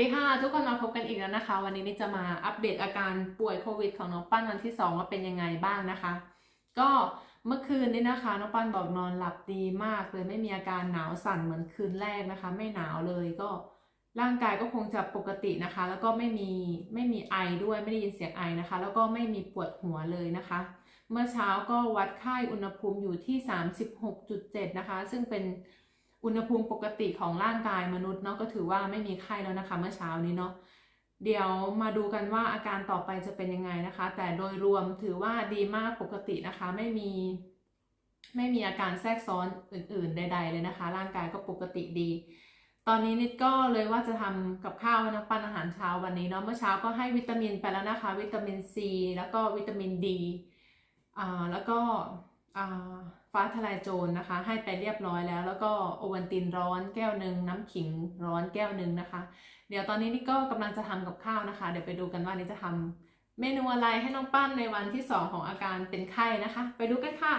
ดีค่ะ ทุกคนมาพบกันอีกแล้วนะคะ วันนี้นี่จะมาอัปเดตอาการป่วยโควิดของน้องปั้นวันที่ 2 ว่าเป็นยังไงบ้างนะคะ ก็เมื่อคืนนี้นะคะน้องปั้นบอกนอนหลับดีมากเลยไม่มีอาการหนาวสั่นเหมือนคืนแรกนะคะ ไม่หนาวเลยก็ร่างกายก็คงจะปกตินะคะ แล้วก็ไม่มีไม่มีไอด้วยไม่ได้ยินเสียงไอนะคะ แล้วก็ไม่มีปวดหัวเลยนะคะ เมื่อเช้าก็วัดไข้อุณหภูมิอยู่ที่ 36.7 นะคะ ซึ่งเป็น อุณหภูมิปกติของร่างกายมนุษย์เนาะก็ถือว่าไม่มีไข้แล้วนะคะ เมื่อเช้านี้เนาะเดี๋ยวมาดูกันว่าอาการต่อไปจะเป็นยังไงนะคะ แต่โดยรวมถือว่าดีมากปกตินะคะ ไม่มีไม่มีอาการแทรกซ้อนอื่น ๆ ใด ๆ เลยนะคะ ร่างกายก็ปกติดี ตอนนี้นิดก็เลยว่าจะทำกับข้าวน้องปั้นอาหารเช้าวันนี้เนาะเมื่อเช้าก็ให้วิตามินไปแล้วนะคะ วิตามินซีแล้วก็วิตามินดีอ่าแล้วก็ ฟ้าทลายโจรนะคะ ให้ไปเรียบร้อยแล้ว แล้วก็โอวัลตินร้อนแก้วหนึ่งน้ำขิงร้อนแก้วหนึ่งนะคะ เดี๋ยวตอนนี้นี่ก็กำลังจะทำกับข้าวนะคะ เดี๋ยวไปดูกันว่านี่จะทำเมนูอะไรให้น้องปั้นในวันที่สองของอาการเป็นไข้นะคะ ไปดูกันค่ะ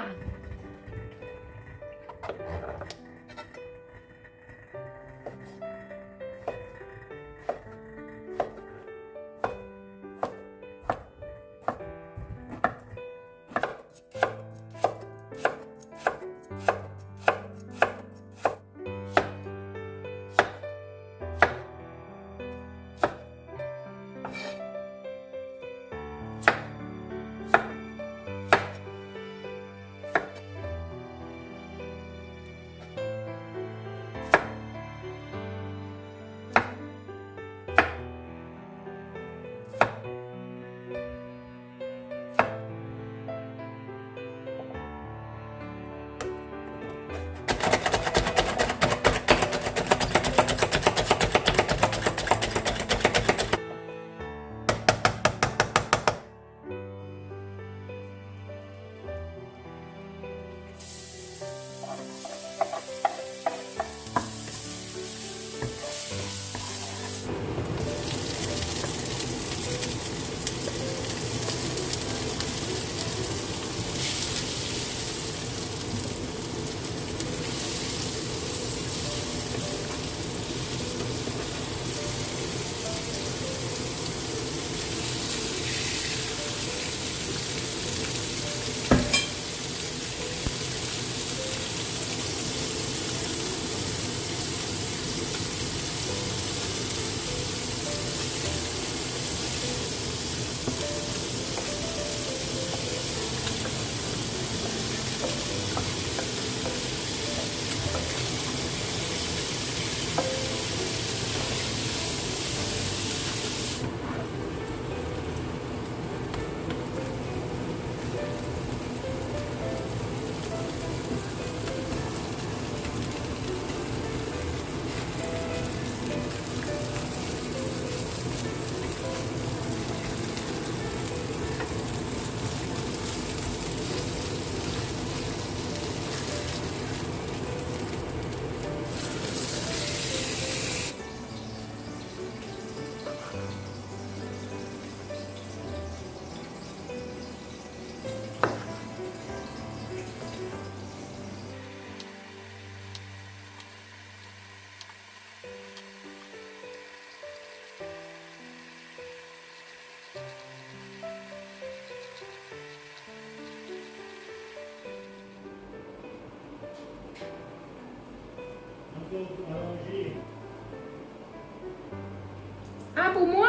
อะปูมั่ว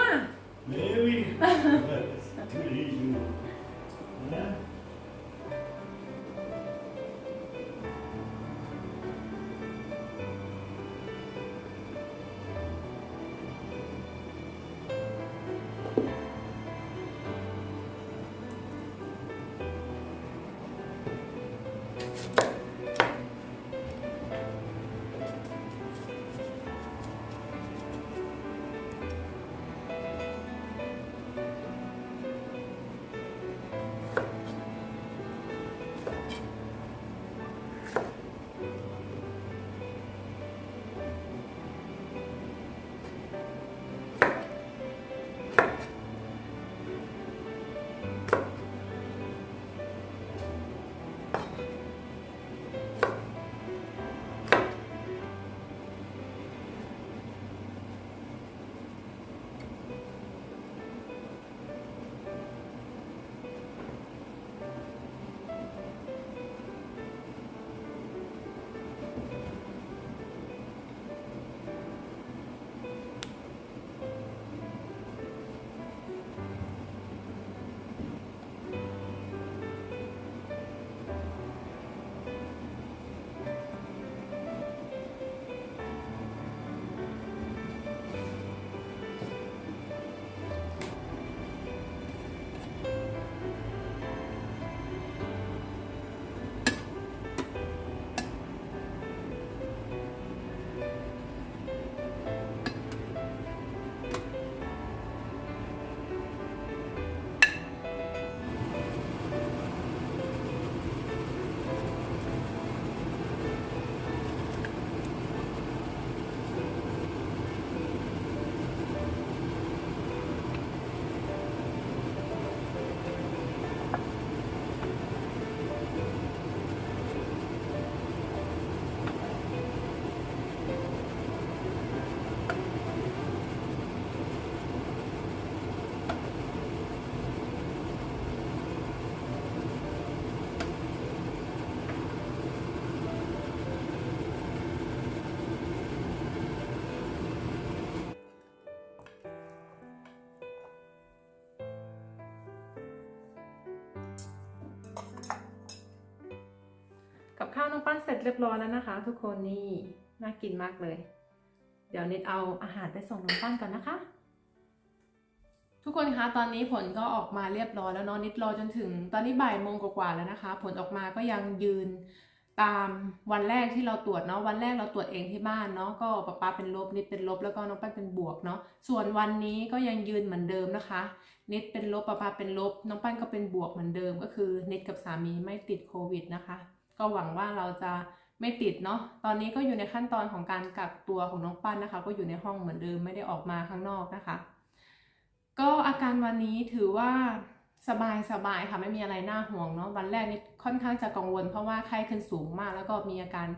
Mais oui, tous les jours. Hein? ข้าวน้องปั้นเสร็จเรียบร้อยแล้วนะคะ ทุกคนนี่น่ากินมากเลย เดี๋ยวนิดเอาอาหารไปส่งน้องปั้นก่อนนะคะ ทุกคนคะตอนนี้ผลก็ออกมาเรียบร้อยแล้วเนาะนิดรอจนถึง ตอนนี้บ่ายโมงกว่าๆแล้วนะคะ ผลออกมาก็ยังยืนตามวันแรกที่เราตรวจเนาะวันแรกเราตรวจเองที่บ้านเนาะก็ป๊าป๊าเป็นลบนิดเป็นลบแล้วก็น้องปั้นเป็นบวกเนาะส่วนวันนี้ก็ยังยืนเหมือนเดิมนะคะ นิดเป็นลบป๊าป๊าเป็นลบ น้องปั้นก็เป็นบวกเหมือนเดิมก็คือนิดกับสามีไม่ติดโควิดนะคะ ก็หวังว่าเราจะไม่ติดเนาะ ตอนนี้ก็อยู่ในขั้นตอนของการกักตัวของน้องปั้นนะคะ ก็อยู่ในห้องเหมือนเดิมไม่ได้ออกมาข้างนอกนะคะ ก็อาการวันนี้ถือว่าสบายสบายค่ะไม่มีอะไรน่าห่วงเนาะวันแรกนี่ค่อนข้างจะกังวล เพราะว่าไข้ขึ้นสูงมาก แล้วก็มีอาการ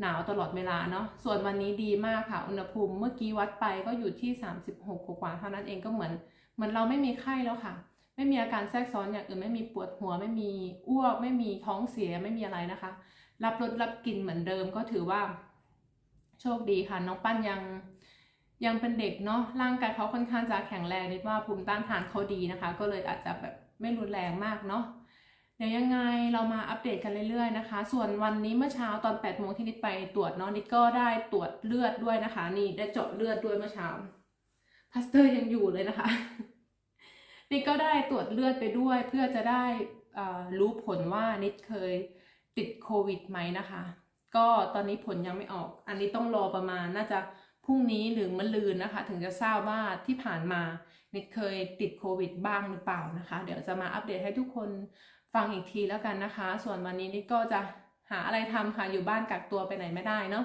หนาวตลอดเวลาเนาะส่วนวันนี้ดีมากค่ะอุณหภูมิเมื่อกี้วัดไปก็อยู่ที่ 36กว่าเท่านั้นเองก็เหมือนเหมือนเราไม่มีไข้แล้วค่ะ ไม่มีอาการแทรกซ้อนอย่างอื่นไม่มีปวดหัว ไม่มีอ้วก ไม่มีท้องเสียไม่มีอะไรนะคะ รับรสรับกลิ่นเหมือนเดิมก็ถือว่า โชคดีค่ะ น้องปั้นยังยังเป็นเด็กเนาะร่างกายเขาค่อนข้างจะแข็งแรงนิดว่าภูมิต้านทานเขาดีนะคะ ก็เลยอาจจะแบบไม่รุนแรงมากเนาะเดี๋ยวยังไงเรามาอัปเดตกันเรื่อยๆนะคะ ส่วนวันนี้เมื่อเช้าตอน8ปดโมงที่นิดไปตรวจเนาะนิดก็ได้ตรวจเลือดด้วยนะคะ นี่ได้เจาะเลือดด้วยเมื่อเช้าพาสเตอร์ยังอยู่เลยนะคะ นิดก็ได้ตรวจเลือดไปด้วย เพื่อจะได้รู้ผลว่านิดเคยติดโควิดไหมนะคะ ก็ตอนนี้ผลยังไม่ออก อันนี้ต้องรอประมาณน่าจะพรุ่งนี้หรือมะรืนนะคะ ถึงจะทราบว่าที่ผ่านมานิดเคยติดโควิดบ้างหรือเปล่านะคะ เดี๋ยวจะมาอัปเดตให้ทุกคนฟังอีกทีแล้วกันนะคะ ส่วนวันนี้นิดก็จะหาอะไรทำค่ะอยู่บ้านกักตัวไปไหนไม่ได้เนาะ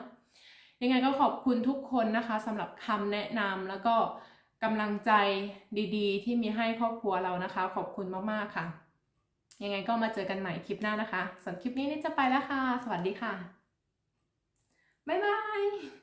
ยังไงก็ขอบคุณทุกคนนะคะสำหรับคำแนะนำแล้วก็ กำลังใจดีๆ ที่มีให้ครอบครัวเรานะคะ ขอบคุณมากๆค่ะ ยังไงก็มาเจอกันใหม่คลิปหน้านะคะสำหรับคลิปนี้นี่จะไปแล้วค่ะ สวัสดีค่ะ บ๊ายบาย